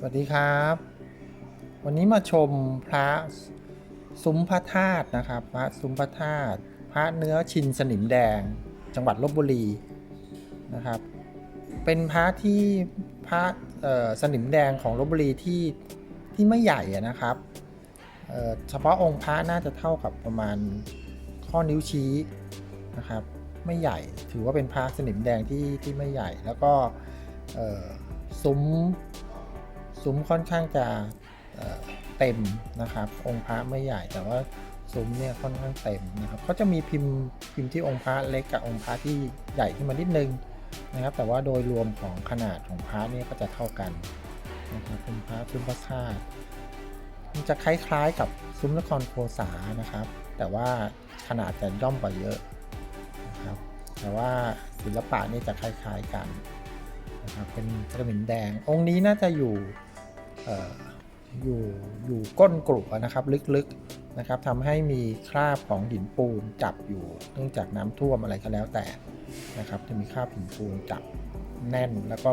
สวัสดีครับ วันนี้มาชมพระซุ้มพระธาตุนะครับ พระซุ้มพระธาตุพระเนื้อชินสนิมแดง จังหวัดลบบุรีนะครับ เป็นพระที่พระสนิมแดงของลบบุรีที่ที่ไม่ใหญ่นะครับเเฉพาะองค์พระน่าจะเท่ากับประมาณข้อนิ้วชี้นะครับ ไม่ใหญ่ถือว่าเป็นพระสนิมแดงที่ที่ไม่ใหญ่แล้วก็ซุ้ม ซุ้มค่อนข้างจะเเต็มนะครับ องค์พระไม่ใหญ่แต่ว่าซุ้มเนี่ยค่อนข้างเต็มนะครับก็จะมีพิมพ์พิมพ์ที่องค์พระเล็กกับองค์พระที่ใหญ่ขึ้นมานิดนึงนะครับ แต่ว่าโดยรวมของขนาดของพระเนี่ยก็จะเท่ากันนะครับเป็นพระซุ้มพระธาตุมันจะคล้ายๆกับซุ้มนครโพสานะครับ แต่ว่าขนาดจะย่อมกว่าเยอะนะครับแต่ว่าศิลปะนี่จะคล้ายๆกันนะครับเป็นกระหมินแดงองค์นี้น่าจะอยู่ อยู่อยู่ก้นกรุนะครับลึกๆนะครับทำให้มีคราบของหินปูนจับอยู่ เนื่องจากน้ำท่วมอะไรก็แล้วแต่นะครับจะมีคราบหินปูนจับแน่นแล้วก็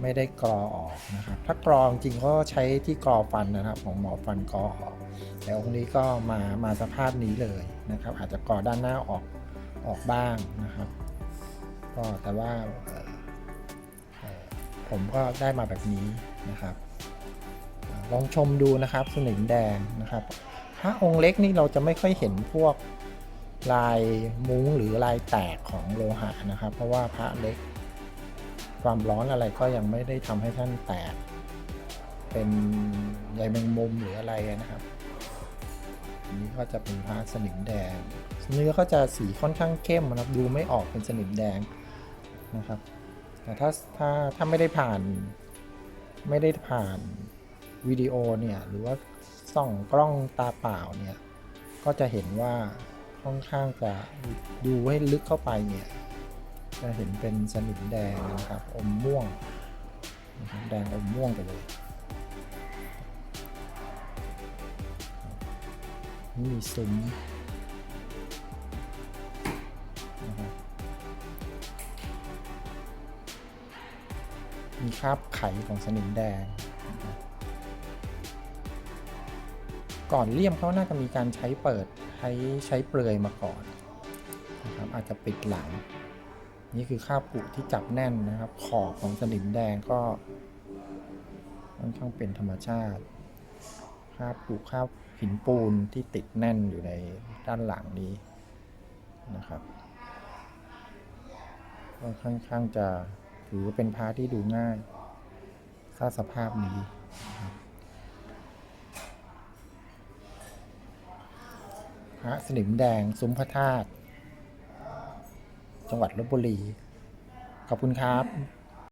ไม่ได้กรอออกนะครับ ถ้ากรอจริงก็ใช้ที่กรอฟันนะครับ ของหมอฟันกรอออกแต่องค์นี้ก็มามาสภาพนี้เลยนะครับ อาจจะกรอด้านหน้าออกออกบ้างนะครับ ก็แต่ว่า ผมก็ได้มาแบบนี้นะครับ ลองชมดูนะครับสนิมแดงนะครับพระองค์เล็กนี่เราจะไม่ค่อยเห็นพวกลายมุ้งหรือลายแตกของโลหะนะครับ เพราะว่าพระเล็ก ความร้อนอะไรก็ยังไม่ได้ทำให้ท่านแตก เป็นใยแมงมุมหรืออะไรนะครับอันนี้ก็จะเป็นพระสนิมแดง เนื้อก็จะสีค่อนข้างเข้มนะครับดูไม่ออกเป็นสนิมแดงนะครับ แต่ถ้าถ้าถ้าไม่ได้ผ่าน ไม่ได้ผ่านวิดีโอเนี่ยหรือว่าส่องกล้องตาเปล่าเนี่ยก็จะเห็นว่าค่อนข้างจะดูให้ลึกเข้าไปเนี่ยจะเห็นเป็นสนิมแดงนะครับอมม่วงแดงอมม่วงไปเลยนี่มีซุ้ม มีคราบไขของสนิมแดง ก่อนเลี่ยมเขาน่าจะมีการใช้เปิดใช้ใช้เปลือยมาก่อนนะครับอาจจะปิดหลัง นี่คือคราบผุที่จับแน่นนะครับ ขอบของสนิมแดงก็ค่อนข้างเป็นธรรมชาติคราบผุคราบหินปูนที่ติดแน่นอยู่ในด้านหลังนี้นะครับก็ค่อนข้างจะ ถือว่าเป็นพระที่ดูง่ายถ้าสภาพนี้พระสนิมแดงซุ้มพระธาตุจังหวัดลบบุรี ขอบคุณครับ